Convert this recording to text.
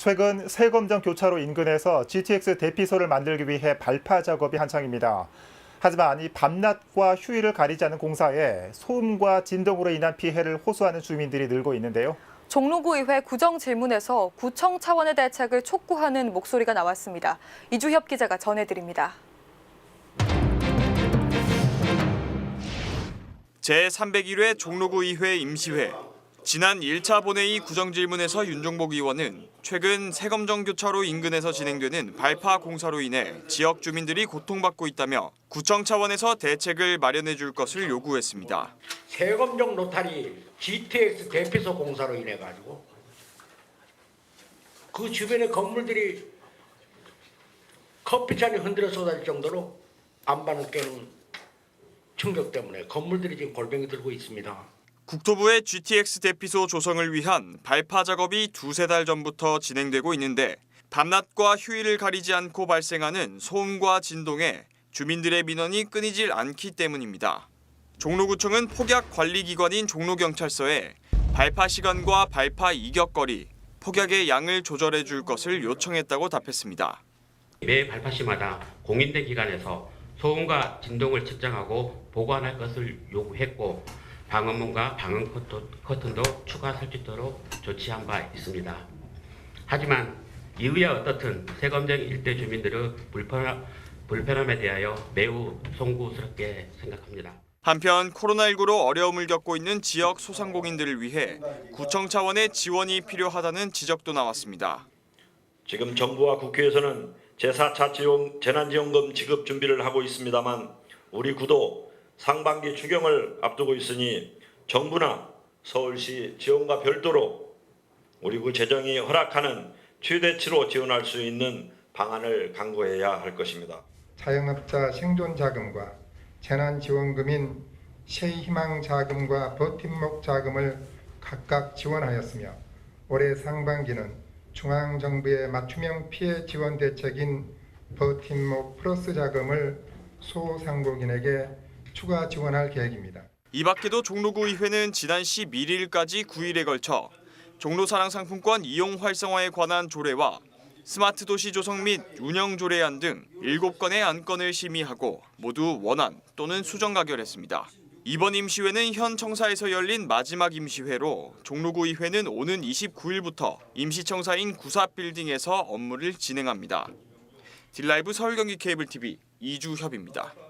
최근 세검정 교차로 인근에서 GTX 대피소를 만들기 위해 발파 작업이 한창입니다. 하지만 이 밤낮과 휴일을 가리지 않는 공사에 소음과 진동으로 인한 피해를 호소하는 주민들이 늘고 있는데요. 종로구의회 구정 질문에서 구청 차원의 대책을 촉구하는 목소리가 나왔습니다. 이주협 기자가 전해드립니다. 제301회 종로구 의회 임시회. 지난 1차 본회의 구정질문에서 윤종복 의원은 최근 세검정 교차로 인근에서 진행되는 발파 공사로 인해 지역 주민들이 고통받고 있다며 구청 차원에서 대책을 마련해 줄 것을 요구했습니다. 세검정 로타리 GTX 대피소 공사로 인해 가지고 그 주변의 건물들이 커피잔이 흔들어 쏟아질 정도로 안반을 깨는 충격 때문에 건물들이 지금 골병이 들고 있습니다. 국토부의 GTX 대피소 조성을 위한 발파 작업이 두세 달 전부터 진행되고 있는데 밤낮과 휴일을 가리지 않고 발생하는 소음과 진동에 주민들의 민원이 끊이질 않기 때문입니다. 종로구청은 폭약 관리기관인 종로경찰서에 발파 시간과 발파 이격거리, 폭약의 양을 조절해 줄 것을 요청했다고 답했습니다. 매 발파 시마다 공인된 기관에서 소음과 진동을 측정하고 보관할 것을 요구했고 방음문과 방음 커튼- 커튼도 추가 설치도록 조치한 바 있습니다. 하지만 이후에 어떻든 세검정 일대 주민들의 불편, 불편함에 대하여 매우 송구스럽게 생각합니다. 한편 코로나19로 어려움을 겪고 있는 지역 소상공인들을 위해 구청 차원의 지원이 필요하다는 지적도 나왔습니다. 지금 정부와 국회에서는 제4차 지원, 재난지원금 지급 준비를 하고 있습니다만 우리 구도 상반기 추경을 앞두고 있으니 정부나 서울시 지원과 별도로 우리 구 재정이 허락하는 최대치로 지원할 수 있는 방안을 강구해야 할 것입니다. 자영업자 생존 자금과 재난 지원금인 세희망 자금과 버팀목 자금을 각각 지원하였으며 올해 상반기는 중앙 정부의 맞춤형 피해 지원 대책인 버팀목 플러스 자금을 소상공인에게 추가 지원할 계획입니다. 이 밖에도 종로구 의회는 지난 11일까지 9일에 걸쳐 종로 사랑 상품권 이용 활성화에 관한 조례와 스마트 도시 조성 및 운영 조례안 등 7건의 안건을 심의하고 모두 원안 또는 수정 가결했습니다. 이번 임시회는 현 청사에서 열린 마지막 임시회로 종로구 의회는 오는 29일부터 임시청사인 구사 빌딩에서 업무를 진행합니다. 딜라이브 서울경기 케이블 TV 이주협입니다.